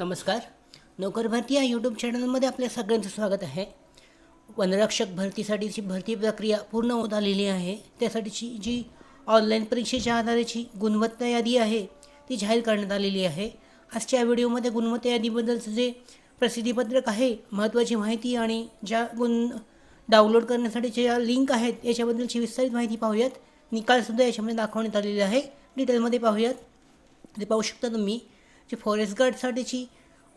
नमस्कार. नोकर भरती या यूट्यूब चॅनलमध्ये आपल्या सगळ्यांचं स्वागत आहे. वनरक्षक भरतीसाठीची भरती प्रक्रिया पूर्ण होत आलेली आहे. त्यासाठीची जी ऑनलाईन परीक्षेच्या आधारेची गुणवत्ता यादी आहे ती जाहीर करण्यात आलेली आहे. आजच्या व्हिडिओमध्ये गुणवत्ता यादीबद्दलचं जे प्रसिद्धीपत्रक आहे महत्त्वाची माहिती आणि ज्या गुण डाउनलोड करण्यासाठी ज्या लिंक आहेत याच्याबद्दलची विस्तारित माहिती पाहूयात. निकालसुद्धा याच्यामध्ये दाखवण्यात आलेले आहे. डिटेलमध्ये पाहूयात. ते पाहू शकता तुम्ही. जी फॉरेस्ट गार्डसाठीची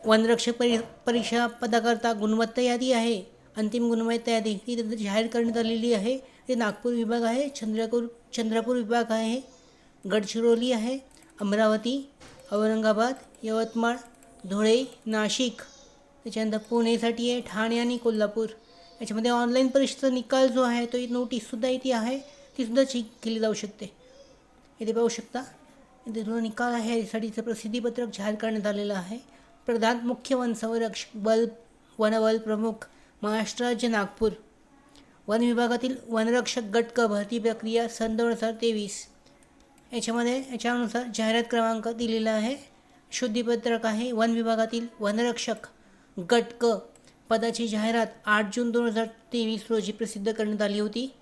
वनरक्षक परी परीक्षा पदाकरता गुणवत्ता यादी आहे. अंतिम गुणवत्ता यादी ही जाहीर करण्यात आलेली आहे. ते नागपूर विभाग आहे चंद्रपूर चंद्रपूर विभाग आहे गडचिरोली आहे अमरावती औरंगाबाद यवतमाळ धुळे नाशिक त्याच्यानंतर पुणेसाठी आहे ठाणे आणि कोल्हापूर. याच्यामध्ये ऑनलाईन परीक्षेचा निकाल जो आहे तो नोटीससुद्धा इथे आहे. तीसुद्धा चेक केली जाऊ शकते. इथे पाहू शकता. जो निकाल आहे. यासाठीचं प्रसिद्धीपत्रक जाहीर करण्यात आलेलं आहे. प्रधान मुख्य वनसंरक्षक बल वनबल प्रमुख महाराष्ट्र राज्य नागपूर. वन विभागातील वनरक्षक गट क भरती प्रक्रिया सन दोन हजार तेवीस. याच्यामध्ये याच्यानुसार जाहिरात क्रमांक दिलेला आहे. शुद्धीपत्रक आहे. वन विभागातील वनरक्षक गट क पदाची जाहिरात आठ जून दोन हजार तेवीस रोजी प्रसिद्ध करण्यात आली होती.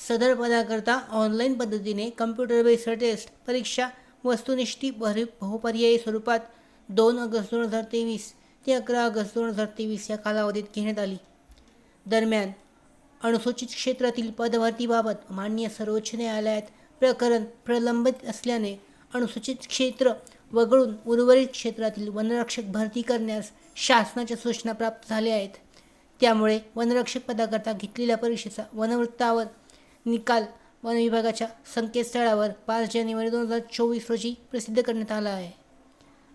सदर पदाकरता ऑनलाईन पद्धतीने कम्प्युटर बेस्ड टेस्ट परीक्षा वस्तुनिष्ठी भरी बहुपर्यायी स्वरूपात दोन ऑगस्ट दोन हजार तेवीस ते अकरा ऑगस्ट दोन हजार तेवीस या कालावधीत घेण्यात आली. दरम्यान अनुसूचित क्षेत्रातील पदभरतीबाबत मान्य सर्वोच्च न्यायालयात प्रकरण प्रलंबित असल्याने अनुसूचित क्षेत्र वगळून उर्वरित क्षेत्रातील वनरक्षक भरती करण्यास शासनाच्या सूचना प्राप्त झाल्या आहेत. त्यामुळे वनरक्षक पदाकरता घेतलेल्या परीक्षेचा वनवृत्तावर निकाल वन विभागाच्या संकेतस्थळावर पाच जानेवारी दोन हजार चोवीस रोजी प्रसिद्ध करण्यात आला आहे.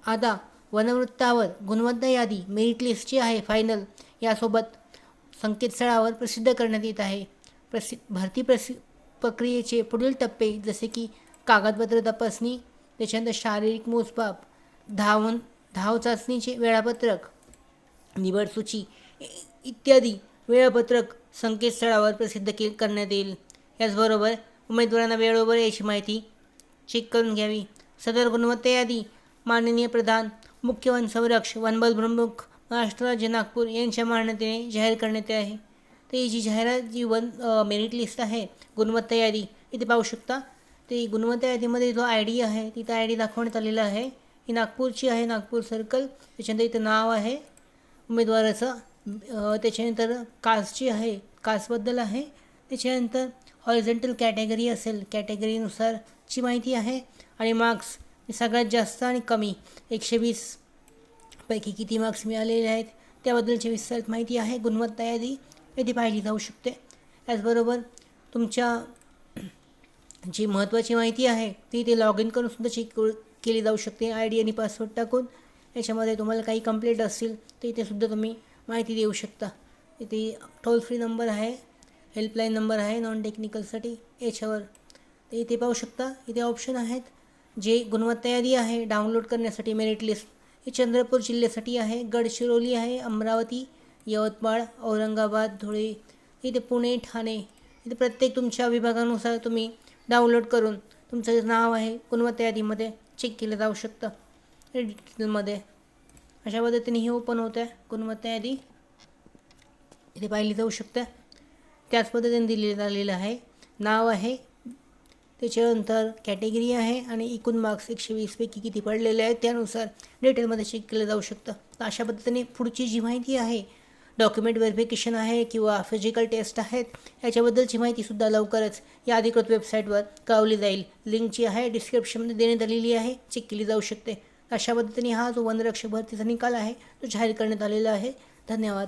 आता वनवृत्तावर गुणवत्ता यादी मेरिट लिस्ट जी आहे फायनल यासोबत संकेतस्थळावर प्रसिद्ध करण्यात येत आहे. प्रसि भरती प्रसि प्रक्रियेचे पुढील टप्पे जसे की कागदपत्र तपासणी त्याच्यानंतर शारीरिक मोजमाप धावून धाव चाचणीचे वेळापत्रक निवड सूची इत्यादी वेळापत्रक संकेतस्थळावर प्रसिद्ध के करण्यात येईल. याचबरोबर उमेदवारांना वेळोवेळी याची माहिती चेक करून घ्यावी. सदर गुणवत्ता यादी माननीय प्रधान मुख्य वन संरक्षक वनबल प्रमुख महाराष्ट्र राज्य नागपूर यांच्या मान्यतेने जाहीर करण्यात आहे. तर ही जी जाहिरात जी वन मेरिट लिस्ट आहे गुणवत्ता यादी इथे पाहू शकता. ते गुणवत्ता यादीमध्ये जो आय डी आहे तिथं आय डी दाखवण्यात आलेला आहे. ही नागपूरची आहे नागपूर सर्कल त्याच्यानंतर इथं नाव आहे. उमेदवाराचं त्याच्यानंतर कास्टची आहे कास्टबद्दल आहे. त्याच्यानंतर हॉरिझेंटल कॅटेगरी असेल कॅटेगरीनुसारची माहिती आहे. आणि मार्क्स सगळ्यात जास्त आणि कमी एकशे वीस पैकी किती मार्क्स मिळालेले आहेत त्याबद्दलची विस्तारित माहिती आहे. गुणवत्ता यादी येथे पाहिली जाऊ शकते. त्याचबरोबर तुमच्या जी महत्त्वाची माहिती आहे ती ते लॉग इन करून सुद्धा चेक केली जाऊ शकते. आय डी आणि पासवर्ड टाकून याच्यामध्ये तुम्हाला काही कंप्लेंट असतील तर इथे सुद्धा तुम्ही माहिती देऊ शकता. इथे टोल फ्री नंबर आहे. हेल्पलाईन नंबर आहे नॉन टेक्निकलसाठी याच्यावर. तर इथे पाहू शकता इथे ऑप्शन आहेत. जे गुणवत्ता यादी आहे डाउनलोड करण्यासाठी मेरिट लिस्ट हे चंद्रपूर जिल्ह्यासाठी आहे. गडचिरोली आहे अमरावती यवतमाळ औरंगाबाद धुळे इथे पुणे ठाणे. इथे प्रत्येक तुमच्या विभागानुसार तुम्ही डाउनलोड करून तुमचं जे नाव आहे गुणवत्ता यादीमध्ये चेक केलं जाऊ शकतं. डिटेलमध्ये अशा पद्धतीने हे ओपन होतं आहे गुणवत्ता यादी. इथे पाहिली जाऊ शकते. त्याच पद्धतीने दिलेलं आलेलं आहे. नाव आहे. त्याच्यानंतर कॅटेगरी आहे आणि एकूण मार्क्स एकशे वीसपैकी किती पडलेले आहेत त्यानुसार डिटेलमध्ये चेक केलं जाऊ शकतं. तर अशा पद्धतीने पुढची जी माहिती आहे डॉक्युमेंट व्हेरिफिकेशन आहे किंवा फिजिकल टेस्ट आहेत याच्याबद्दलची माहितीसुद्धा लवकरच या अधिकृत वेबसाईटवर कळवली जाईल. लिंक जी आहे डिस्क्रिप्शनमध्ये देण्यात आलेली आहे. चेक केली जाऊ शकते. अशा पद्धतीने हा जो वनरक्षक भरतीचा निकाल आहे तो जाहीर करण्यात आलेला आहे. धन्यवाद.